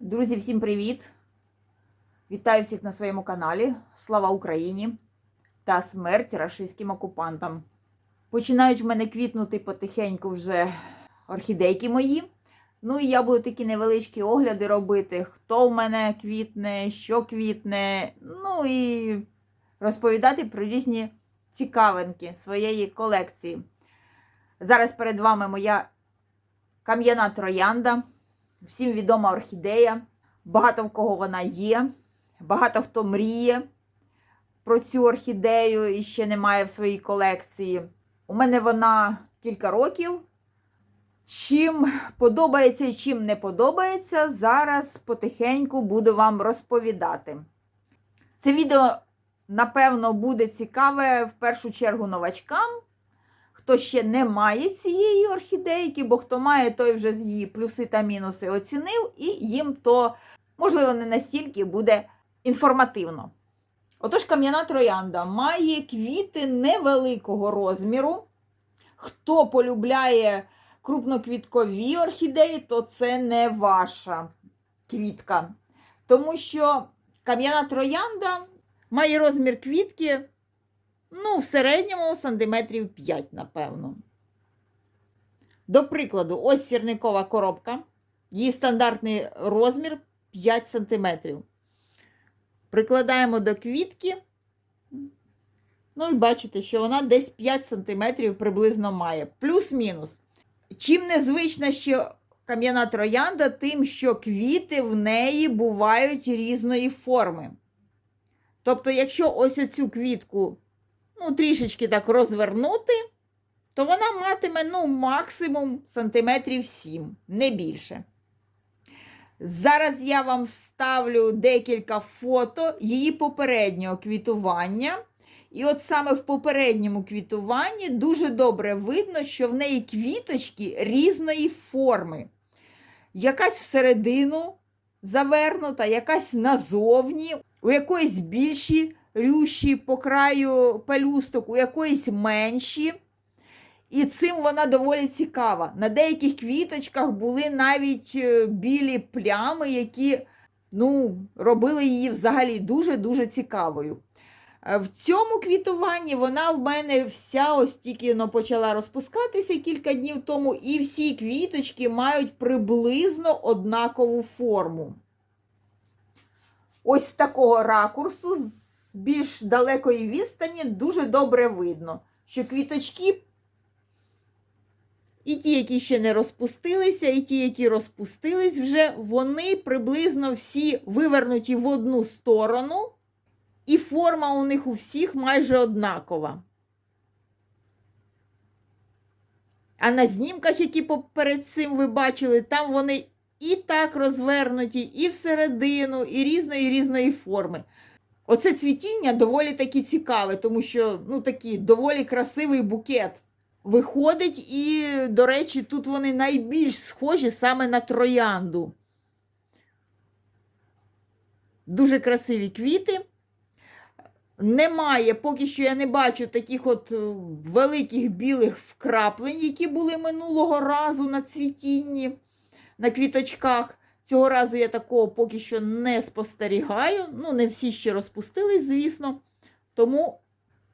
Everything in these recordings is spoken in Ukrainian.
Друзі, всім привіт! Вітаю всіх на своєму каналі. Слава Україні та смерть рашистським окупантам. Починають в мене квітнути потихеньку вже орхідейки мої. Ну і я буду такі невеличкі огляди робити, хто в мене квітне, що квітне. Ну і розповідати про різні цікавинки своєї колекції. Зараз перед вами моя кам'яна троянда. Всім відома орхідея. Багато в кого вона є. Багато хто мріє про цю орхідею і ще немає в своїй колекції. У мене вона кілька років. Чим подобається і чим не подобається, зараз потихеньку буду вам розповідати. Це відео, напевно, буде цікаве в першу чергу новачкам. Хто ще не має цієї орхідейки, бо хто має, той вже її плюси та мінуси оцінив, і їм то, можливо, не настільки буде інформативно. Отож, кам'яна троянда має квіти невеликого розміру. Хто полюбляє крупноквіткові орхідеї, то це не ваша квітка. Тому що кам'яна троянда має розмір квітки. Ну, в середньому сантиметрів 5, напевно. До прикладу, ось сірникова коробка. Її стандартний розмір 5 сантиметрів. Прикладаємо до квітки. Ну, і бачите, що вона десь 5 сантиметрів приблизно має. Плюс-мінус. Чим незвична ще кам'яна троянда, тим, що квіти в неї бувають різної форми. Тобто, якщо ось оцю квітку ну, трішечки так розвернути, то вона матиме ну, максимум сантиметрів 7, не більше. Зараз я вам вставлю декілька фото її попереднього квітування. І от саме в попередньому квітуванні дуже добре видно, що в неї квіточки різної форми. Якась всередину завернута, якась назовні, у якоїсь більші рющі по краю пелюсток, у якоїсь менші. І цим вона доволі цікава. На деяких квіточках були навіть е, білі плями, які ну, робили її взагалі дуже-дуже цікавою. Е, В цьому квітуванні вона в мене вся ось тільки ну, почала розпускатися кілька днів тому, і всі квіточки мають приблизно однакову форму. Ось з такого ракурсу, з більш далекої відстані, дуже добре видно, що квіточки, і ті, які ще не розпустилися, і ті, які розпустились вже, вони приблизно всі вивернуті в одну сторону, і форма у них у всіх майже однакова. А на знімках, які перед цим ви бачили, там вони і так розвернуті, і всередину, і різної різної форми. Оце цвітіння доволі таки цікаве, тому що ну, такий доволі красивий букет виходить, і, до речі, тут вони найбільш схожі саме на троянду. Дуже красиві квіти. Немає, поки що я не бачу таких от е, великих білих вкраплень, які були минулого разу на цвітінні, на квіточках. Цього разу я такого поки що не спостерігаю. Ну, не всі ще розпустились, звісно. Тому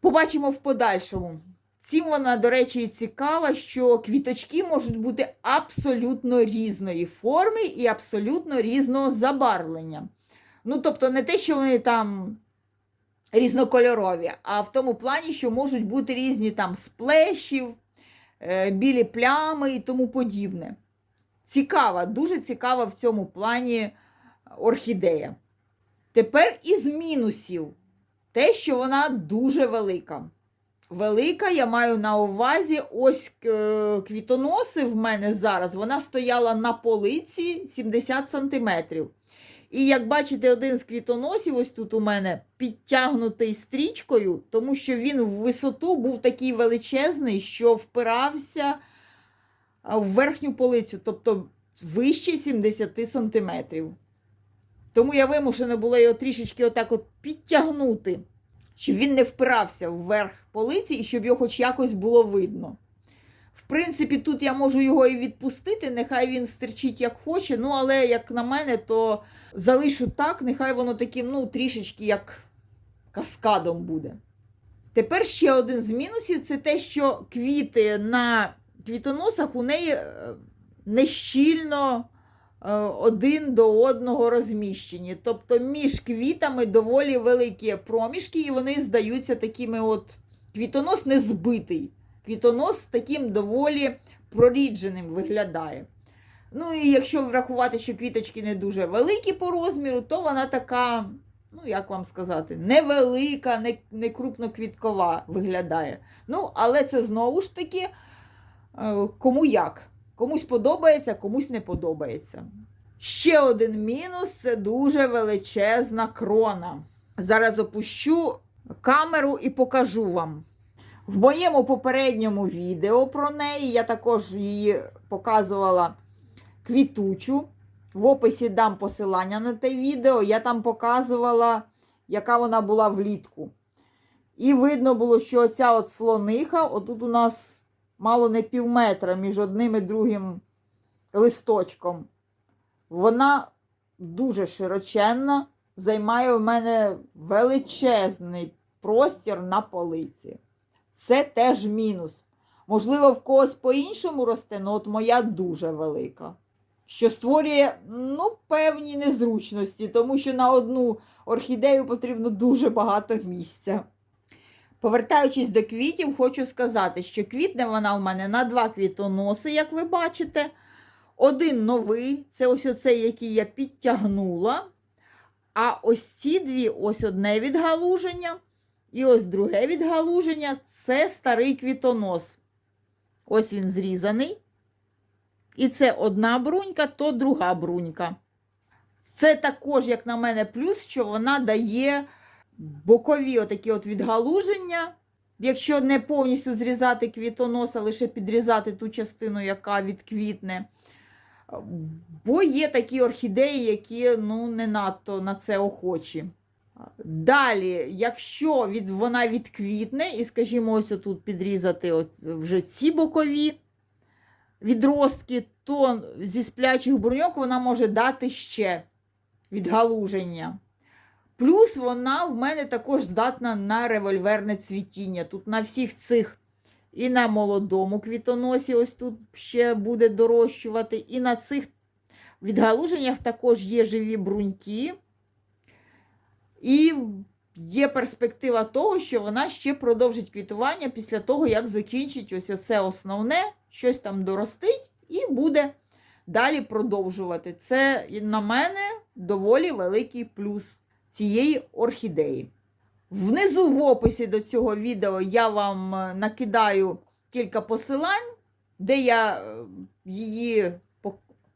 побачимо в подальшому. Цим вона, до речі, і цікава, що квіточки можуть бути абсолютно різної форми і абсолютно різного забарвлення. Ну, тобто, не те, що вони там різнокольорові, а в тому плані, що можуть бути різні там сплешів, е, білі плями і тому подібне. Цікава, дуже цікава в цьому плані орхідея. Тепер із мінусів те, що вона дуже велика. Велика, я маю на увазі ось е, квітоноси в мене зараз. Вона стояла на полиці 70 см. І як бачите, один з квітоносів, ось тут у мене підтягнутий стрічкою, тому що він в висоту був такий величезний, що впирався в верхню полицю, тобто вище 70 сантиметрів. Тому я вимушена була його трішечки отак от підтягнути. щоб він не впирався вверх полиці і щоб його хоч якось було видно. В принципі, тут я можу його і відпустити, нехай він стерчить як хоче. Ну, але як на мене, то залишу так, нехай воно таким, ну, трішечки як каскадом буде. Тепер ще один з мінусів це те, що квіти на квітоносах у неї е, нещільно е, один до одного розміщені. Тобто між квітами доволі великі проміжки, і вони здаються такими от квітонос не збитий. Квітонос таким доволі прорідженим виглядає. Ну і якщо врахувати, що квіточки не дуже великі по розміру, то вона така, ну як вам сказати, невелика, не, не крупноквіткова виглядає. Ну, але це знову ж таки кому як. Комусь подобається, комусь не подобається. Ще один мінус це дуже величезна крона. Зараз опущу камеру і покажу вам. В моєму попередньому відео про неї я також її показувала квітучу. В описі дам посилання на те відео. Я там показувала, яка вона була влітку. І видно було, що оця от слониха, отут у нас мало не пів метра між одним і другим листочком. Вона дуже широченна, займає в мене величезний простір на полиці. Це теж мінус. Можливо, в когось по-іншому росте, але от моя дуже велика. Що створює ну, певні незручності, тому що на одну орхідею потрібно дуже багато місця. Повертаючись до квітів, хочу сказати, що квітне вона у мене на два квітоноси, як ви бачите. Один новий, це ось оцей, який я підтягнула. А ось ці дві, ось одне відгалуження. І ось друге відгалуження це старий квітонос. Ось він зрізаний. І це одна брунька, то друга брунька. Це також, як на мене, плюс, що вона дає бокові отакі от відгалуження. Якщо не повністю зрізати квітонос, лише підрізати ту частину, яка відквітне. Бо є такі орхідеї, які ну, не надто на це охочі. Далі, якщо від, вона відквітне, і, скажімо, ось тут підрізати от вже ці бокові відростки, то зі сплячих бруньок вона може дати ще відгалуження. Плюс вона в мене також здатна на револьверне цвітіння. Тут на всіх цих і на молодому квітоносі, ось тут ще буде дорощувати, і на цих відгалуженнях також є живі бруньки. І є перспектива того, що вона ще продовжить квітування після того, як закінчить ось оце основне, щось там доростить і буде далі продовжувати. Це, на мене, доволі великий плюс цієї орхідеї. Внизу в описі до цього відео я вам е, накидаю кілька посилань, де я е, її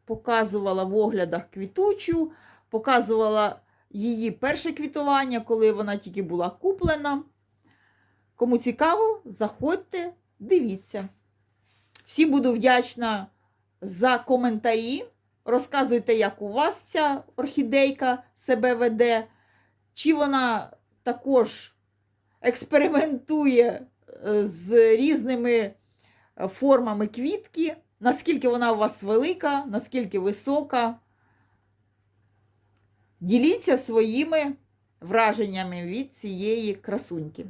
показувала в оглядах квітучу, показувала її перше квітування, коли вона тільки була куплена. Кому цікаво, заходьте, дивіться. Всім буду вдячна за коментарі. Розказуйте, як у вас ця орхідейка себе веде, чи вона також експериментує е, з різними е, формами квітки, наскільки вона у вас велика, наскільки висока. Діліться своїми враженнями від цієї красуньки.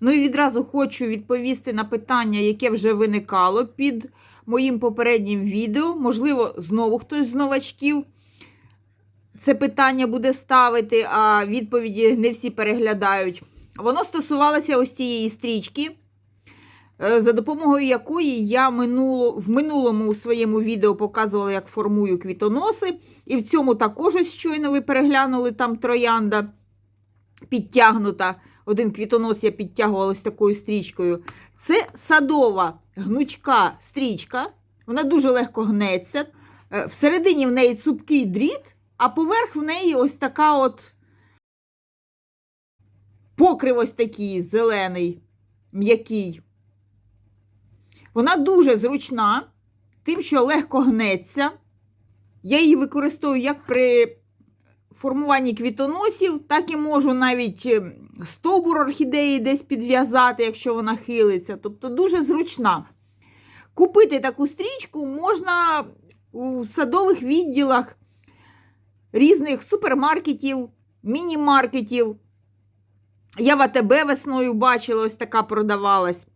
Ну і відразу хочу відповісти на питання, яке вже виникало під моїм попереднім відео. Можливо, знову хтось з новачків це питання буде ставити, а відповіді не всі переглядають. Воно стосувалося ось цієї стрічки. Е, за допомогою якої я минуло, в минулому у своєму відео показувала, як формую квітоноси. І в цьому також ось щойно ви переглянули там троянда підтягнута. Один квітонос я підтягувала такою стрічкою. Це садова гнучка стрічка. Вона дуже легко гнеться. Е, Всередині в неї цупкий дріт, а поверх в неї ось така от покрив ось такий зелений, м'який. Вона дуже зручна, тим, що легко гнеться. Я її використовую як при формуванні квітоносів, так і можу навіть е, стовбур орхідеї десь підв'язати, якщо вона хилиться. Тобто дуже зручна. Купити таку стрічку можна у садових відділах різних супермаркетів, міні-маркетів. Я в АТБ весною бачила, ось така продавалась.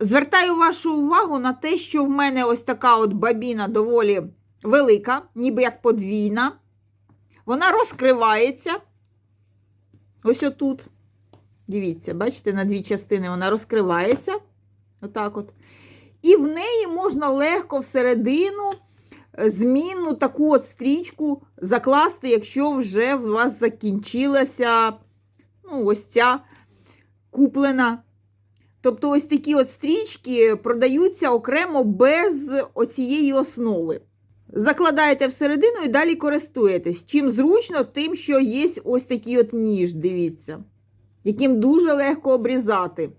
Звертаю вашу увагу на те, що в мене ось така от бабіна доволі велика, ніби як подвійна. Вона розкривається. Ось отут. Дивіться, бачите, на дві частини вона розкривається. Отак от. І в неї можна легко всередину е, змінну таку от стрічку закласти, якщо вже у вас закінчилася ну, ось ця куплена. Тобто, ось такі от стрічки продаються окремо без оцієї основи. Закладаєте всередину і далі користуєтесь. Чим зручно, тим, що є ось такий от ніж, дивіться, яким дуже легко обрізати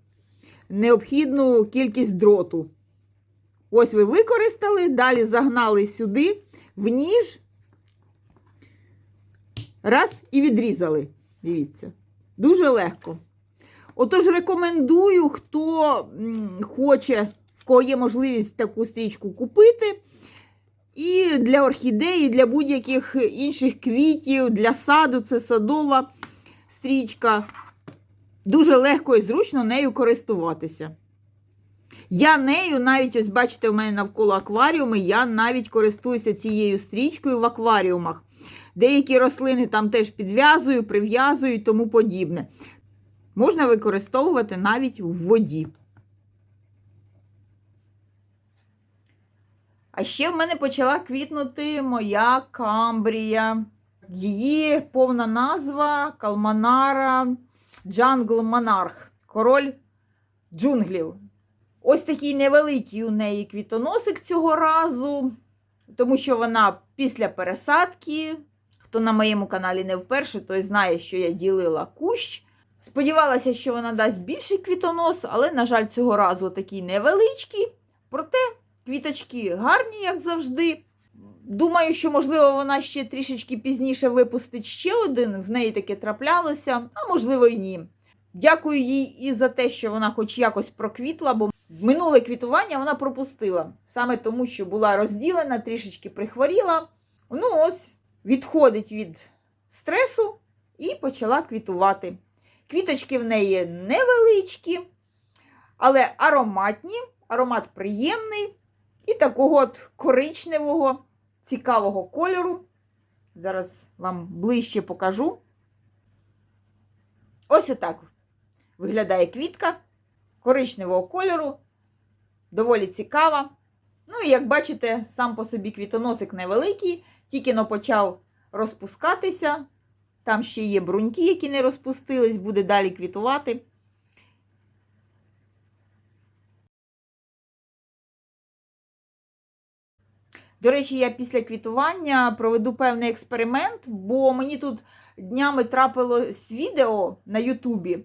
необхідну кількість дроту. Ось ви використали, далі загнали сюди, в ніж, раз і відрізали. Дивіться, дуже легко. Отож, рекомендую, хто хоче, в кого є можливість таку стрічку купити. І для орхідеї, для будь-яких інших квітів, для саду це садова стрічка. Дуже легко і зручно нею користуватися. Я нею навіть, ось бачите, у мене навколо акваріуми, я навіть користуюся цією стрічкою в акваріумах. Деякі рослини там теж підв'язую, прив'язую і тому подібне. Можна використовувати навіть в воді. А ще в мене почала квітнути моя камбрія. Її повна назва Калманара Джангл Монарх, король джунглів. Ось такий невеликий у неї квітоносик цього разу, тому що вона після пересадки. Хто на моєму каналі не вперше, той знає, що я ділила кущ. Сподівалася, що вона дасть більший квітонос, але, на жаль, цього разу такий невеличкий. Проте квіточки гарні, як завжди. Думаю, що, можливо, вона ще трішечки пізніше випустить ще один, в неї таке траплялося, а можливо і ні. Дякую їй і за те, що вона хоч якось проквітла, бо минуле квітування вона пропустила. Саме тому, що була розділена, трішечки прихворіла. Ну, ось, відходить від стресу і почала квітувати. Квіточки в неї невеличкі, але ароматні, аромат приємний і такого от коричневого, цікавого кольору. Зараз вам ближче покажу. Ось отак виглядає квітка коричневого кольору, доволі цікава. Ну і як бачите, сам по собі квітоносик невеликий, тільки но почав розпускатися. Там ще є бруньки, які не розпустились, буде далі квітувати. До речі, я після квітування проведу певний експеримент, бо мені тут днями трапилось відео на Ютубі,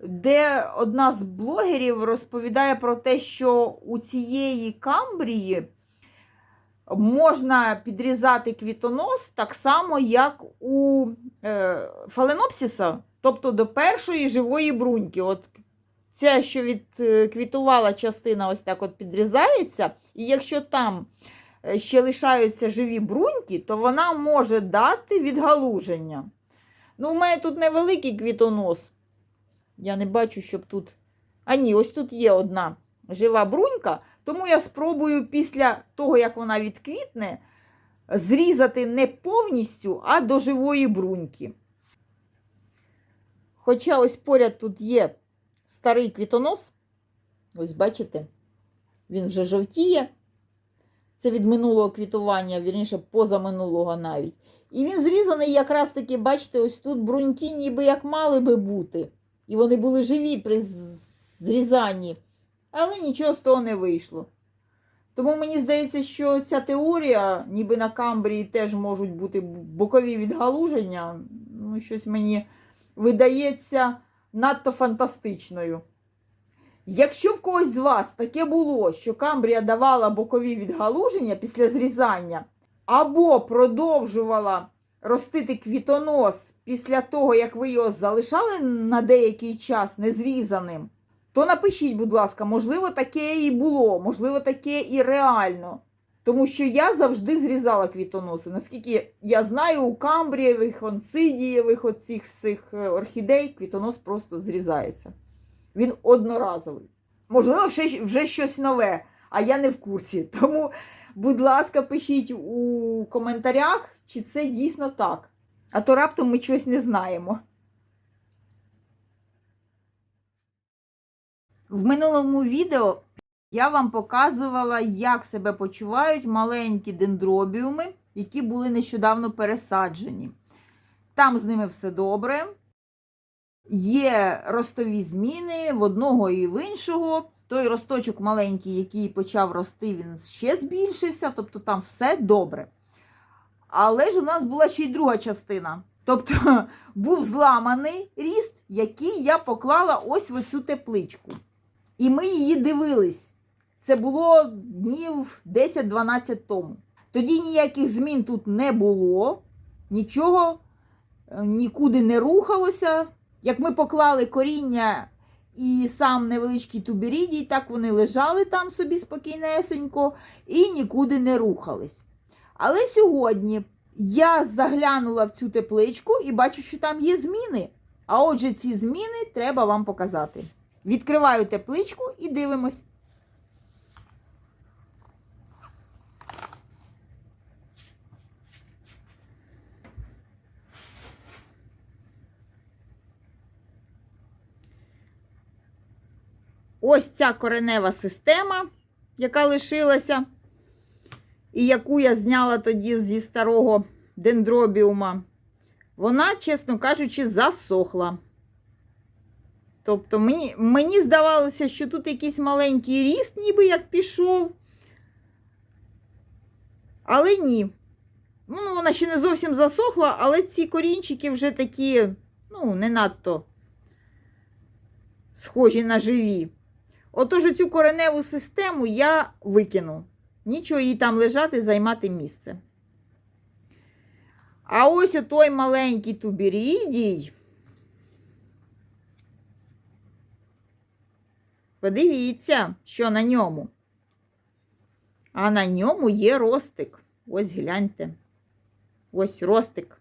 де одна з блогерів розповідає про те, що у цієї камбрії можна підрізати квітонос так само, як у е, фаленопсіса, тобто до першої живої бруньки. От Ця, що відквітувала частина, ось так от підрізається, і якщо там е, ще лишаються живі бруньки, то вона може дати відгалуження. Ну, у мене тут невеликий квітонос. Я не бачу, щоб тут. А ні, ось тут є одна жива брунька, тому я спробую після того, як вона відквітне, зрізати не повністю, а до живої бруньки. Хоча ось поряд тут є старий квітонос, ось бачите, він вже жовтіє. Це від минулого квітування, вірніше, позаминулого навіть. І він зрізаний якраз таки, бачите, ось тут бруньки ніби як мали би бути. І вони були живі при зрізанні. Але нічого з того не вийшло. Тому мені здається, що ця теорія, ніби на камбрії теж можуть бути бокові відгалуження. Ну, щось мені видається надто фантастичною. Якщо в когось з вас таке було, що камбрія давала бокові відгалуження після зрізання, або продовжувала ростити квітонос після того, як ви його залишали на деякий час незрізаним, то напишіть, будь ласка, можливо, таке і було, можливо, таке і реально. Тому що я завжди зрізала квітоноси. Наскільки я знаю, у камбрієвих, онсидієвих, оцих всіх е, орхідей квітонос просто зрізається. Він одноразовий. Можливо, вже, вже щось нове, а я не в курсі. Тому, будь ласка, пишіть у коментарях, чи це дійсно так. А то раптом ми щось не знаємо. В минулому відео я вам показувала, як себе почувають маленькі дендробіуми, які були нещодавно пересаджені. Там з ними все добре. Є ростові зміни в одного і в іншого. Той росточок маленький, який почав рости, він ще збільшився, тобто там все добре. Але ж у нас була ще й друга частина. Тобто був зламаний ріст, який я поклала ось в оцю тепличку. І ми її дивились. Це було днів 10-12 тому. Тоді ніяких змін тут не було, нічого е, нікуди не рухалося. Як ми поклали коріння і сам невеличкий туберідій, так вони лежали там собі спокійнесенько і нікуди не рухались. Але сьогодні я заглянула в цю тепличку і бачу, що там є зміни. А отже, ці зміни треба вам показати. Відкриваю тепличку і дивимось. Ось ця коренева система, яка лишилася, і яку я зняла тоді зі старого дендробіума, вона, чесно кажучи, засохла. Тобто мені, мені здавалося, що тут якийсь маленький ріст, ніби як пішов. Але ні. Ну, вона ще не зовсім засохла, але ці корінчики вже такі, ну, не надто схожі на живі. Отож, цю кореневу систему я викину. Нічого їй там лежати, займати місце. А ось отой маленький туберідій. Подивіться, що на ньому. А на ньому є ростик. Ось гляньте. Ось ростик.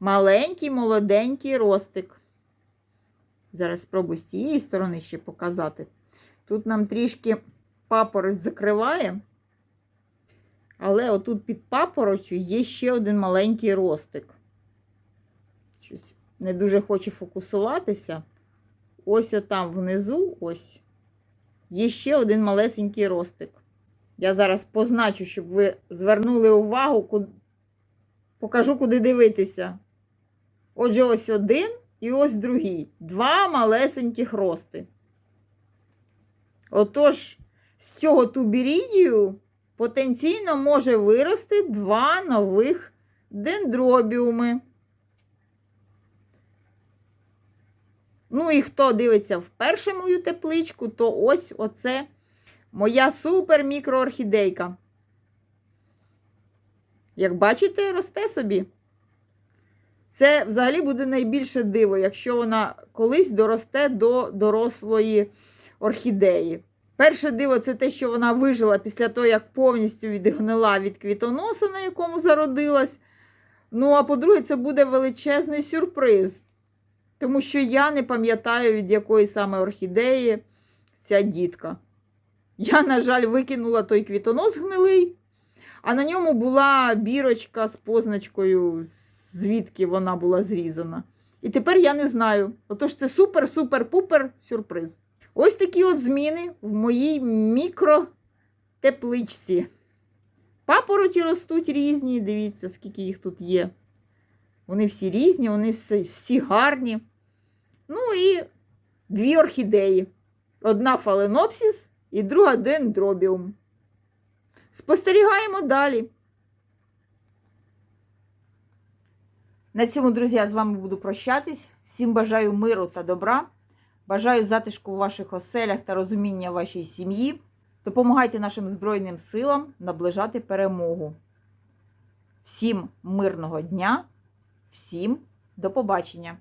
Маленький, молоденький ростик. Зараз спробую з цієї сторони ще показати. Тут нам трішки папороть закриває. Але отут під папоротю є ще один маленький ростик. Щось не дуже хоче фокусуватися. Ось отам внизу, ось, є ще один малесенький ростик. Я зараз позначу, щоб ви звернули увагу, куди... покажу, куди дивитися. Отже, ось один і ось другий. Два малесеньких рости. Отож, з цього туберідію потенційно може вирости два нових дендробіуми. Ну і хто дивиться вперше мою тепличку, то ось оце моя супер мікроорхідейка. Як бачите, росте собі. Це взагалі буде найбільше диво, якщо вона колись доросте до дорослої орхідеї. Перше диво це те, що вона вижила після того, як повністю відгнила від квітоноса, на якому зародилась. Ну, а по-друге, це буде величезний сюрприз. Тому що я не пам'ятаю, від якої саме орхідеї ця дітка. Я, на жаль, викинула той квітонос гнилий, а на ньому була бірочка з позначкою, звідки вона була зрізана. І тепер я не знаю. Отож, це супер-супер-пупер сюрприз. Ось такі от зміни в моїй мікротепличці. Папороті ростуть різні, дивіться, скільки їх тут є. Вони всі різні, вони всі, всі гарні. Ну і дві орхідеї. Одна фаленопсіс і друга дендробіум. Спостерігаємо далі. На цьому, друзі, я з вами буду прощатись. Всім бажаю миру та добра. Бажаю затишку у ваших оселях та розуміння вашій сім'ї. Допомагайте нашим Збройним силам наближати перемогу. Всім мирного дня, всім до побачення!